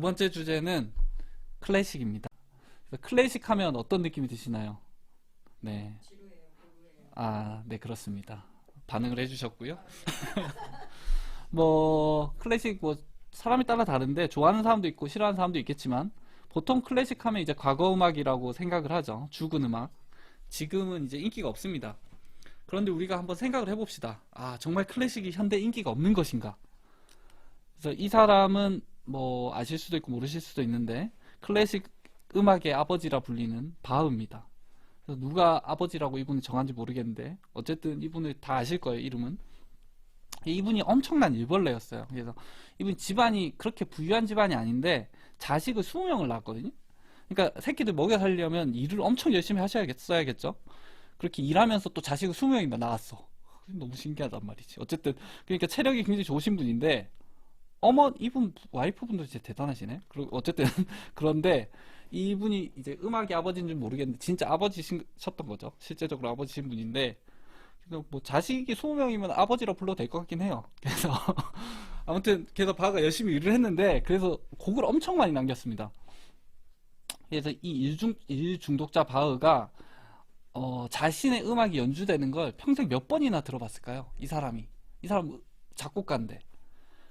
두 번째 주제는 클래식입니다. 클래식 하면 어떤 느낌이 드시나요? 네. 아, 네, 그렇습니다. 반응을 해주셨고요. 뭐, 클래식, 뭐, 사람에 따라 다른데, 좋아하는 사람도 있고, 싫어하는 사람도 있겠지만, 보통 클래식 하면 이제 과거 음악이라고 생각을 하죠. 죽은 음악. 지금은 이제 인기가 없습니다. 그런데 우리가 한번 생각을 해봅시다. 아, 정말 클래식이 현대 인기가 없는 것인가? 그래서 이 사람은 뭐 아실 수도 있고 모르실 수도 있는데 클래식 음악의 아버지라 불리는 바흐입니다. 그래서 누가 아버지라고 이분을 정한지 모르겠는데 어쨌든 이분을 다 아실 거예요, 이름은. 이분이 엄청난 일벌레였어요. 그래서 이분 집안이 그렇게 부유한 집안이 아닌데 자식을 20명을 낳았거든요. 그러니까 새끼들 먹여 살려면 일을 엄청 열심히 하셔야겠어야겠죠. 그렇게 일하면서 또 자식을 20명이나 낳았어. 너무 신기하단 말이지. 어쨌든 그러니까 체력이 굉장히 좋으신 분인데 어머 이분 와이프분도 진짜 대단하시네. 그리고 어쨌든 그런데 이분이 이제 음악의 아버지인 줄 모르겠는데 진짜 아버지셨던 거죠. 실제적으로 아버지신 분인데 뭐 자식이 20명이면 아버지라 불러도 될 것 같긴 해요. 그래서 아무튼 그래서 바가 열심히 일을 했는데 그래서 곡을 엄청 많이 남겼습니다. 그래서 이 일중 일중독자 바흐가 어, 자신의 음악이 연주되는 걸 평생 몇 번이나 들어봤을까요? 이 사람이 이 사람 작곡가인데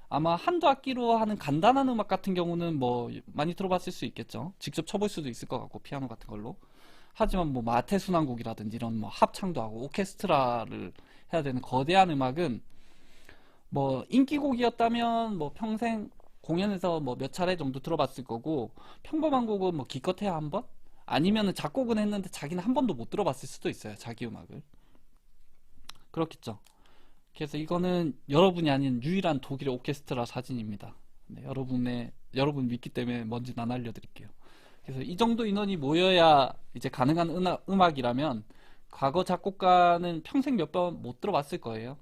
아마 한두 악기로 하는 간단한 음악 같은 경우는 뭐 많이 들어봤을 수 있겠죠. 직접 쳐볼 수도 있을 것 같고 피아노 같은 걸로. 하지만 뭐 마테순환곡이라든지 이런 뭐 합창도 하고 오케스트라를 해야 되는 거대한 음악은 뭐 인기곡이었다면 뭐 평생 공연에서 뭐 몇 차례 정도 들어봤을 거고 평범한 곡은 뭐 기껏해야 한 번? 아니면은 작곡은 했는데 자기는 한 번도 못 들어봤을 수도 있어요. 자기 음악을. 그렇겠죠. 그래서 이거는 여러분이 아닌 유일한 독일의 오케스트라 사진입니다. 네, 여러분의 여러분 믿기 때문에 뭔지 난 알려드릴게요. 그래서 이 정도 인원이 모여야 이제 가능한 음악, 음악이라면 과거 작곡가는 평생 몇 번 못 들어봤을 거예요.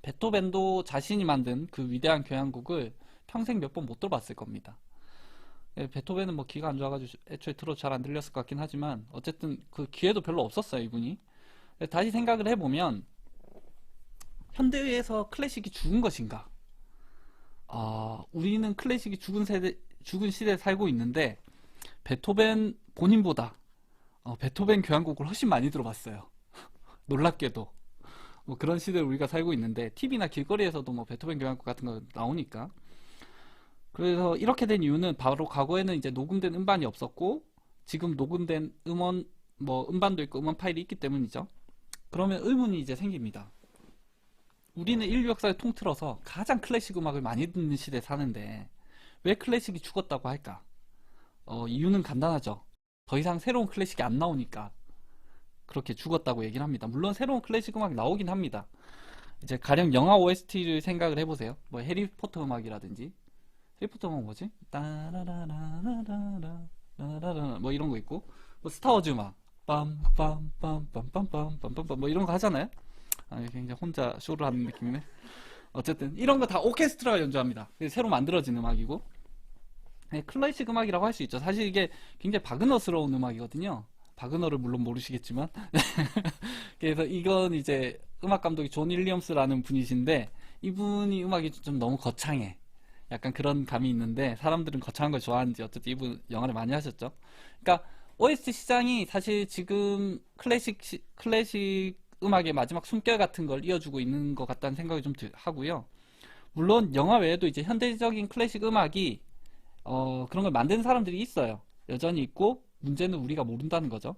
베토벤도 자신이 만든 그 위대한 교향곡을 평생 몇 번 못 들어봤을 겁니다. 예, 베토벤은 뭐 귀가 안 좋아가지고 애초에 들어도 잘 안 들렸을 것 같긴 하지만 어쨌든 그 기회도 별로 없었어요 이분이. 예, 다시 생각을 해보면 현대에서 클래식이 죽은 것인가? 아, 우리는 클래식이 죽은 세대, 죽은 시대에 살고 있는데, 베토벤 본인보다, 어, 베토벤 교향곡을 훨씬 많이 들어봤어요. 놀랍게도. 뭐 그런 시대에 우리가 살고 있는데, TV나 길거리에서도 뭐 베토벤 교향곡 같은 거 나오니까. 그래서 이렇게 된 이유는 바로 과거에는 이제 녹음된 음반이 없었고, 지금 녹음된 음원, 뭐 음반도 있고 음원 파일이 있기 때문이죠. 그러면 의문이 이제 생깁니다. 우리는 인류 역사를 통틀어서 가장 클래식 음악을 많이 듣는 시대에 사는데 왜 클래식이 죽었다고 할까? 어, 이유는 간단하죠. 더 이상 새로운 클래식이 안 나오니까 그렇게 죽었다고 얘기를 합니다. 물론 새로운 클래식 음악이 나오긴 합니다. 이제 가령 영화 OST를 생각을 해보세요. 뭐 해리포터 음악이라든지 해리포터 음악 뭐지? 뭐 이런 거 있고 뭐 스타워즈 음악 빰빰빰빰빰빰빰빰빰 뭐 이런 거 하잖아요. 아, 굉장히 혼자 쇼를 하는 느낌이네. 어쨌든 이런 거 다 오케스트라가 연주합니다. 새로 만들어진 음악이고 네, 클래식 음악이라고 할 수 있죠. 사실 이게 굉장히 바그너스러운 음악이거든요. 바그너를 물론 모르시겠지만 그래서 이건 이제 음악 감독이 존 윌리엄스라는 분이신데 이분이 음악이 좀 너무 거창해. 약간 그런 감이 있는데 사람들은 거창한 걸 좋아하는지 어쨌든 이분 영화를 많이 하셨죠. 그러니까 OST 시장이 사실 지금 클래식 시, 클래식 음악의 마지막 숨결 같은 걸 이어주고 있는 것 같다는 생각이 좀 들, 하고요. 물론 영화 외에도 이제 현대적인 클래식 음악이 어, 그런 걸 만드는 사람들이 있어요. 여전히 있고 문제는 우리가 모른다는 거죠.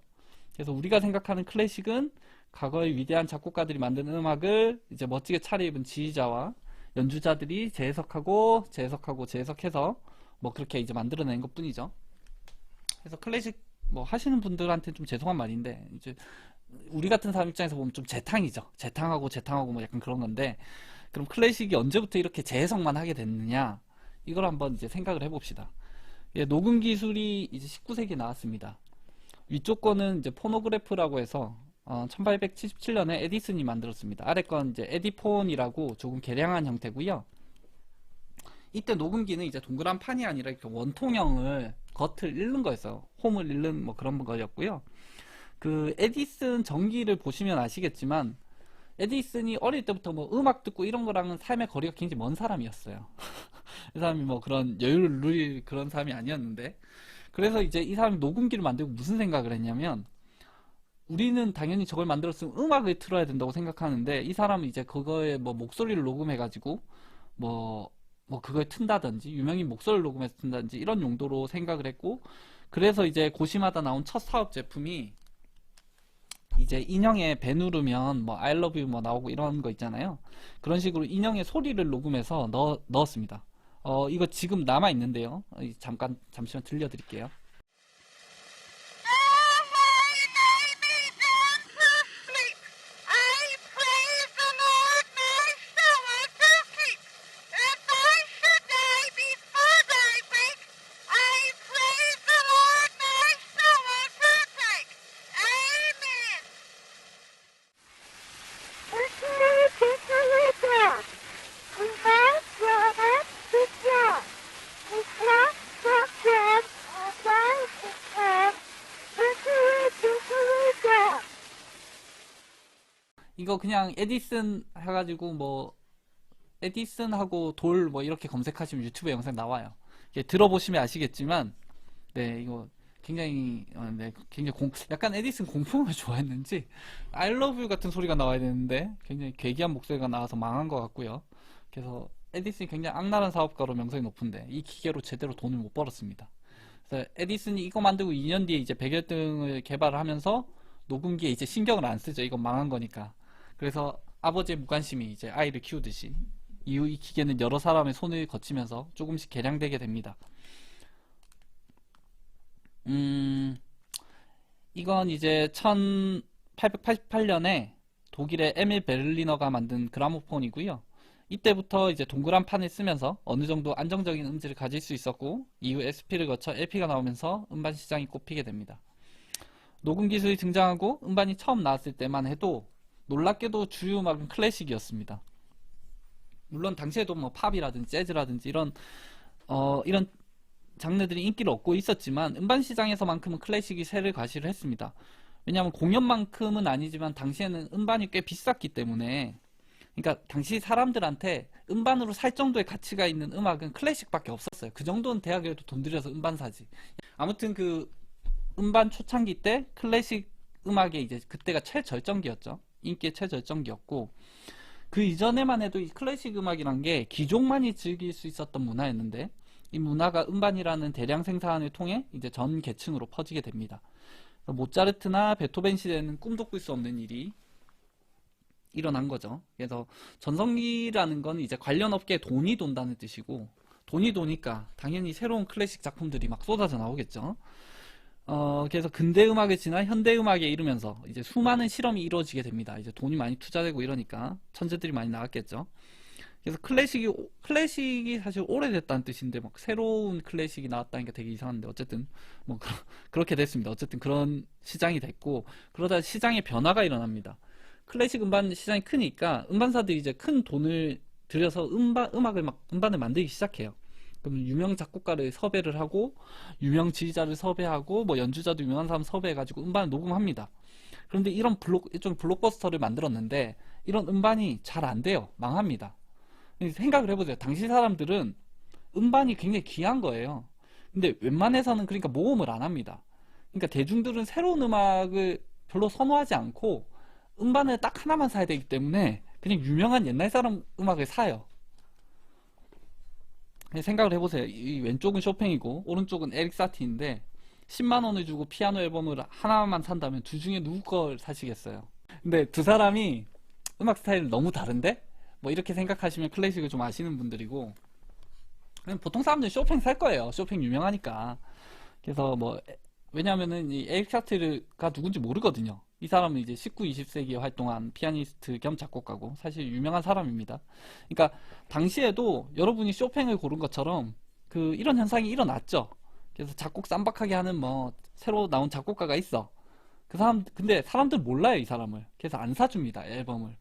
그래서 우리가 생각하는 클래식은 과거의 위대한 작곡가들이 만든 음악을 이제 멋지게 차려입은 지휘자와 연주자들이 재해석하고 재해석하고 재해석해서 뭐 그렇게 이제 만들어낸 것 뿐이죠. 그래서 클래식 뭐 하시는 분들한테 좀 죄송한 말인데 이제 우리 같은 사람 입장에서 보면 좀 재탕이죠. 재탕하고 재탕하고 뭐 약간 그런 건데 그럼 클래식이 언제부터 이렇게 재해석만 하게 됐느냐? 이걸 한번 이제 생각을 해봅시다. 예, 녹음 기술이 이제 19세기에 나왔습니다. 위쪽 거는 이제 포노그래프라고 해서 어, 1877년에 에디슨이 만들었습니다. 아래 건 이제 에디폰이라고 조금 개량한 형태고요. 이때 녹음기는 이제 동그란 판이 아니라 이렇게 원통형을 겉을 잃는 거였어요. 홈을 잃는 뭐 그런 거였고요. 그 에디슨 전기를 보시면 아시겠지만 에디슨이 어릴 때부터 뭐 음악 듣고 이런 거랑은 삶의 거리가 굉장히 먼 사람이었어요. 이 사람이 뭐 그런 여유를 누릴 그런 사람이 아니었는데 그래서 이제 이 사람이 녹음기를 만들고 무슨 생각을 했냐면 우리는 당연히 저걸 만들었으면 음악을 틀어야 된다고 생각하는데 이 사람은 이제 그거에 뭐 목소리를 녹음해 가지고 뭐, 뭐 그거에 튼다든지 유명인 목소리를 녹음해서 튼다든지 이런 용도로 생각을 했고 그래서 이제 고시마다 나온 첫 사업 제품이 이제 인형에 배 누르면 뭐 I love you 뭐 나오고 이런 거 있잖아요. 그런 식으로 인형의 소리를 녹음해서 넣, 넣었습니다. 어, 이거 지금 남아 있는데요. 어, 이 잠깐 잠시만 들려드릴게요. 그냥 에디슨 해가지고 뭐 에디슨하고 돌 뭐 이렇게 검색하시면 유튜브 영상 나와요. 들어보시면 아시겠지만 네 이거 굉장히 어, 네 굉장히 공 약간 에디슨 공포음을 좋아했는지 I love you 같은 소리가 나와야 되는데 굉장히 괴기한 목소리가 나와서 망한 것 같고요. 그래서 에디슨이 굉장히 악랄한 사업가로 명성이 높은데 이 기계로 제대로 돈을 못 벌었습니다. 그래서 에디슨이 이거 만들고 2년 뒤에 이제 백열등을 개발을 하면서 녹음기에 이제 신경을 안 쓰죠. 이건 망한 거니까. 그래서 아버지의 무관심이 이제 아이를 키우듯이 이후 이 기계는 여러 사람의 손을 거치면서 조금씩 개량되게 됩니다. 음, 이건 이제 1888년에 독일의 에밀 베를리너가 만든 그라모폰이고요. 이때부터 이제 동그란 판을 쓰면서 어느 정도 안정적인 음질을 가질 수 있었고 이후 SP를 거쳐 LP가 나오면서 음반 시장이 꼽히게 됩니다. 녹음 기술이 등장하고 음반이 처음 나왔을 때만 해도 놀랍게도 주요 음악은 클래식이었습니다. 물론 당시에도 뭐 팝이라든지 재즈라든지 이런 어 이런 장르들이 인기를 얻고 있었지만 음반 시장에서만큼은 클래식이 세를 과시를 했습니다. 왜냐하면 공연만큼은 아니지만 당시에는 음반이 꽤 비쌌기 때문에 그러니까 당시 사람들한테 음반으로 살 정도의 가치가 있는 음악은 클래식밖에 없었어요. 그 정도는 대학에도 돈 들여서 음반 사지. 아무튼 그 음반 초창기 때 클래식 음악의 이제 그때가 최절정기였죠. 인기의 최절정기였고 그 이전에만 해도 이 클래식 음악이란 게 귀족만이 즐길 수 있었던 문화였는데 이 문화가 음반이라는 대량 생산을 통해 이제 전 계층으로 퍼지게 됩니다. 모차르트나 베토벤 시대는 꿈도 꿀 수 없는 일이 일어난 거죠. 그래서 전성기라는 건 이제 관련 업계에 돈이 돈다는 뜻이고 돈이 도니까 당연히 새로운 클래식 작품들이 막 쏟아져 나오겠죠. 어, 그래서 근대 음악을 지나 현대 음악에 이르면서 이제 수많은 실험이 이루어지게 됩니다. 이제 돈이 많이 투자되고 이러니까 천재들이 많이 나왔겠죠. 그래서 클래식이 클래식이 사실 오래됐다는 뜻인데 막 새로운 클래식이 나왔다니까 되게 이상한데 어쨌든 뭐 그러, 그렇게 됐습니다. 어쨌든 그런 시장이 됐고 그러다 시장의 변화가 일어납니다. 클래식 음반 시장이 크니까 음반사들이 이제 큰 돈을 들여서 음반 음악을 막 음반을 만들기 시작해요. 그럼 유명 작곡가를 섭외를 하고 유명 지휘자를 섭외하고 뭐 연주자도 유명한 사람 섭외해가지고 음반을 녹음합니다. 그런데 이런 블록 일종 블록버스터를 만들었는데 이런 음반이 잘 안 돼요. 망합니다. 생각을 해보세요. 당시 사람들은 음반이 굉장히 귀한 거예요. 근데 웬만해서는 그러니까 모험을 안 합니다. 그러니까 대중들은 새로운 음악을 별로 선호하지 않고 음반을 딱 하나만 사야 되기 때문에 그냥 유명한 옛날 사람 음악을 사요. 그냥 생각을 해보세요. 이 왼쪽은 쇼팽이고 오른쪽은 에릭 사티인데 10만 원을 주고 피아노 앨범을 하나만 산다면 둘 중에 누구 걸 사시겠어요? 근데 두 사람이 음악 스타일이 너무 다른데? 뭐 이렇게 생각하시면 클래식을 좀 아시는 분들이고 보통 사람들은 쇼팽 살 거예요. 쇼팽 유명하니까. 그래서 뭐 왜냐면은 이 에릭 사티가 누군지 모르거든요. 이 사람은 이제 19, 20세기에 활동한 피아니스트 겸 작곡가고 사실 유명한 사람입니다. 그러니까 당시에도 여러분이 쇼팽을 고른 것처럼 그 이런 현상이 일어났죠. 그래서 작곡 쌈박하게 하는 뭐 새로 나온 작곡가가 있어. 그 사람 근데 사람들 몰라요 이 사람을. 그래서 안 사줍니다 앨범을.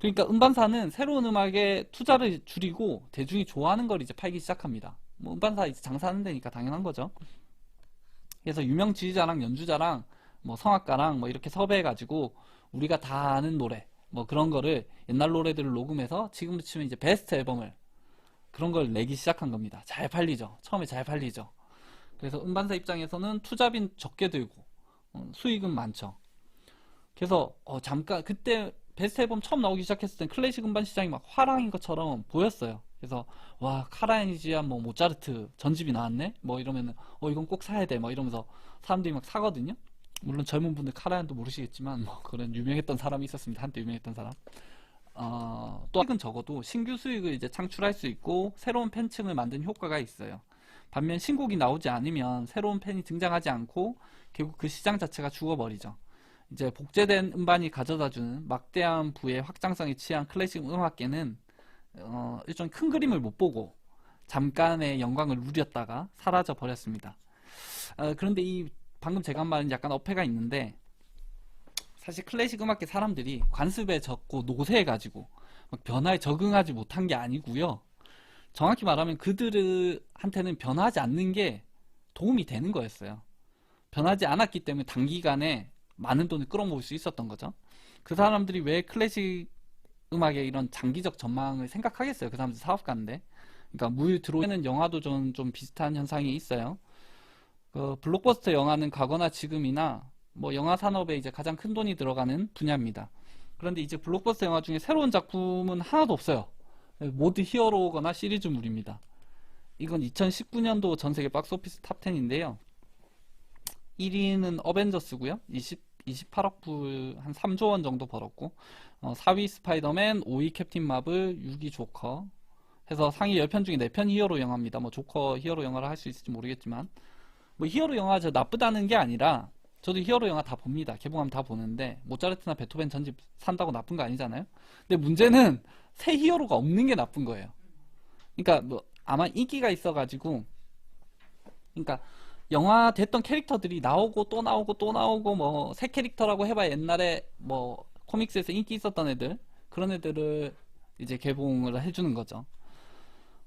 그러니까 음반사는 새로운 음악에 투자를 줄이고 대중이 좋아하는 걸 이제 팔기 시작합니다. 뭐 음반사 이제 장사하는 데니까 당연한 거죠. 그래서 유명 지휘자랑 연주자랑 뭐 성악가랑 뭐 이렇게 섭외해가지고 우리가 다 아는 노래 뭐 그런 거를 옛날 노래들을 녹음해서 지금도 치면 이제 베스트 앨범을 그런 걸 내기 시작한 겁니다. 잘 팔리죠. 처음에 잘 팔리죠. 그래서 음반사 입장에서는 투자빈 적게 들고 어, 수익은 많죠. 그래서 어, 잠깐 그때 베스트 앨범 처음 나오기 시작했을 땐 클래식 음반 시장이 막 화랑인 것처럼 보였어요. 그래서 와 카라얀이지야 뭐 모차르트 전집이 나왔네 뭐 이러면은 어 이건 꼭 사야 돼뭐 이러면서 사람들이 막 사거든요. 물론 젊은 분들 카라얀도 모르시겠지만 뭐 그런 유명했던 사람이 있었습니다. 한때 유명했던 사람. 어, 또 수익은 적어도 신규 수익을 이제 창출할 수 있고 새로운 팬층을 만든 효과가 있어요. 반면 신곡이 나오지 않으면 새로운 팬이 등장하지 않고 결국 그 시장 자체가 죽어버리죠. 이제 복제된 음반이 가져다주는 막대한 부의 확장성에 취한 클래식 음악계는 어, 일종의 큰 그림을 못 보고 잠깐의 영광을 누렸다가 사라져 버렸습니다. 어, 그런데 이 방금 제가 한 말은 약간 어폐가 있는데 사실 클래식 음악계 사람들이 관습에 젖고 노쇠해가지고 막 변화에 적응하지 못한 게 아니고요. 정확히 말하면 그들한테는 변하지 않는 게 도움이 되는 거였어요. 변하지 않았기 때문에 단기간에 많은 돈을 끌어모을 수 있었던 거죠. 그 사람들이 왜 클래식 음악의 이런 장기적 전망을 생각하겠어요. 그 사람들 사업가인데. 그러니까 물 들어오는 영화도 좀, 좀 비슷한 현상이 있어요. 그 블록버스터 영화는 과거나 지금이나 뭐 영화 산업에 이제 가장 큰 돈이 들어가는 분야입니다. 그런데 이제 블록버스터 영화 중에 새로운 작품은 하나도 없어요. 모두 히어로거나 시리즈물입니다. 이건 2019년도 전 세계 박스오피스 탑 10인데요. 1위는 어벤져스고요. 20, 28억 불, 한 3조 원 정도 벌었고, 어, 4위 스파이더맨, 5위 캡틴 마블, 6위 조커. 해서 상위 10편 중에 4편 히어로 영화입니다. 뭐 조커 히어로 영화를 할 수 있을지 모르겠지만, 뭐 히어로 영화 저 나쁘다는 게 아니라, 저도 히어로 영화 다 봅니다. 개봉하면 다 보는데, 모차르트나 베토벤 전집 산다고 나쁜 거 아니잖아요? 근데 문제는 새 히어로가 없는 게 나쁜 거예요. 그러니까 뭐 아마 인기가 있어가지고, 그러니까 영화 됐던 캐릭터들이 나오고 또 나오고 또 나오고 뭐 새 캐릭터라고 해봐 옛날에 뭐 코믹스에서 인기 있었던 애들 그런 애들을 이제 개봉을 해주는 거죠.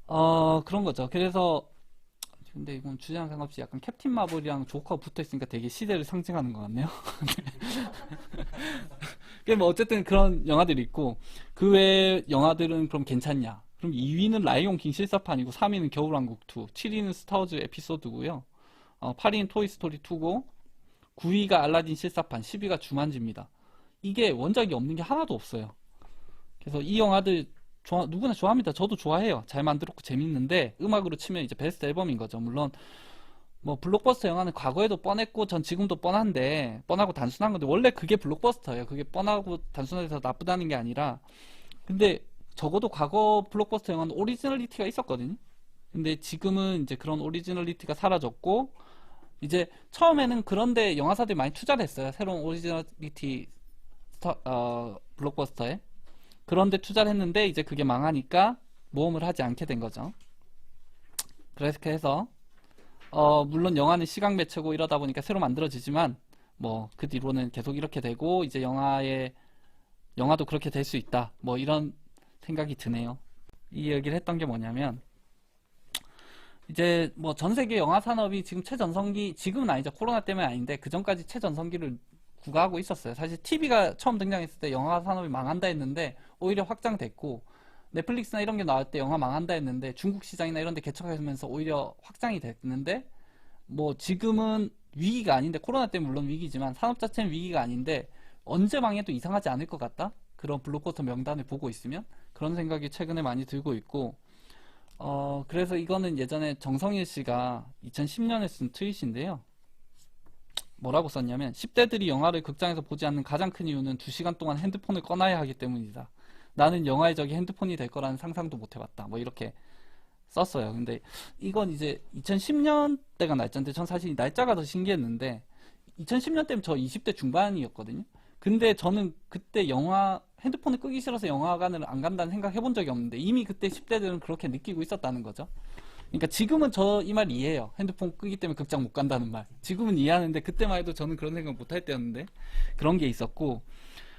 어 그런 거죠. 그래서 근데 이건 주제랑 상관없이 약간 캡틴 마블이랑 조커가 붙어 있으니까 되게 시대를 상징하는 것 같네요. 그뭐 어쨌든 그런 영화들이 있고 그 외 영화들은 그럼 괜찮냐? 그럼 2위는 라이온 킹 실사판이고 3위는 겨울왕국 2, 7위는 스타워즈 에피소드고요. 어, 8위는 토이 스토리 2고 9위가 알라딘 실사판, 10위가 주만지입니다. 이게 원작이 없는 게 하나도 없어요. 그래서 이 영화들 좋아- 누구나 좋아합니다. 저도 좋아해요. 잘 만들었고 재밌는데 음악으로 치면 이제 베스트 앨범인 거죠. 물론 뭐 블록버스터 영화는 과거에도 뻔했고 전 지금도 뻔한데 뻔하고 단순한 건데 원래 그게 블록버스터예요. 그게 뻔하고 단순해서 나쁘다는 게 아니라 근데 적어도 과거 블록버스터 영화는 오리지널리티가 있었거든요. 근데 지금은 이제 그런 오리지널리티가 사라졌고 이제 처음에는 그런데 영화사들이 많이 투자를 했어요. 새로운 오리지널리티 스타, 어, 블록버스터에. 그런데 투자를 했는데 이제 그게 망하니까 모험을 하지 않게 된 거죠. 그렇게 해서 어, 물론 영화는 시각 매체고 이러다 보니까 새로 만들어지지만 뭐 그 뒤로는 계속 이렇게 되고 이제 영화의 영화도 그렇게 될 수 있다. 뭐 이런 생각이 드네요. 이 얘기를 했던 게 뭐냐면 이제 뭐 전 세계 영화 산업이 지금 최전성기 지금은 아니죠. 코로나 때문에 아닌데 그 전까지 최전성기를 구가하고 있었어요. 사실 TV가 처음 등장했을 때 영화 산업이 망한다 했는데 오히려 확장됐고 넷플릭스나 이런 게 나올 때 영화 망한다 했는데 중국 시장이나 이런 데 개척하면서 오히려 확장이 됐는데 뭐 지금은 위기가 아닌데 코로나 때문에 물론 위기지만 산업 자체는 위기가 아닌데 언제 망해도 이상하지 않을 것 같다? 그런 블록버스터 명단을 보고 있으면 그런 생각이 최근에 많이 들고 있고 어 그래서 이거는 예전에 정성일 씨가 2010년에 쓴 트윗인데요. 뭐라고 썼냐면 10대들이 영화를 극장에서 보지 않는 가장 큰 이유는 2시간 동안 핸드폰을 꺼놔야 하기 때문이다. 나는 영화의 적이 핸드폰이 될 거라는 상상도 못 해봤다. 뭐 이렇게 썼어요. 근데 이건 이제 2010년대가 날짜인데 전 사실 이 날짜가 더 신기했는데 2010년 때면 저 20대 중반이었거든요. 근데 저는 그때 영화 핸드폰을 끄기 싫어서 영화관을 안 간다는 생각 해본 적이 없는데 이미 그때 10대들은 그렇게 느끼고 있었다는 거죠. 그러니까 지금은 저 이 말 이해해요. 핸드폰 끄기 때문에 극장 못 간다는 말. 지금은 이해하는데 그때만 해도 저는 그런 생각 못 할 때였는데 그런 게 있었고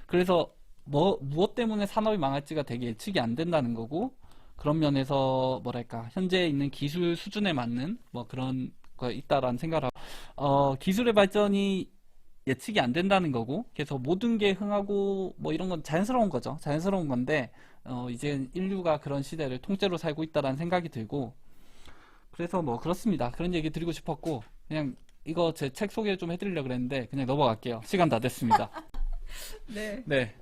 그래서 뭐 무엇 때문에 산업이 망할지가 되게 예측이 안 된다는 거고 그런 면에서 뭐랄까 현재 있는 기술 수준에 맞는 뭐 그런 거 있다라는 생각을 하고 어 기술의 발전이 예측이 안 된다는 거고, 그래서 모든 게 흥하고 뭐 이런 건 자연스러운 거죠. 자연스러운 건데, 어, 이제 인류가 그런 시대를 통째로 살고 있다라는 생각이 들고, 그래서 뭐 그렇습니다. 그런 얘기 드리고 싶었고, 그냥 이거 제 책 소개 좀 해드리려고 그랬는데, 그냥 넘어갈게요. 시간 다 됐습니다. 네. 네.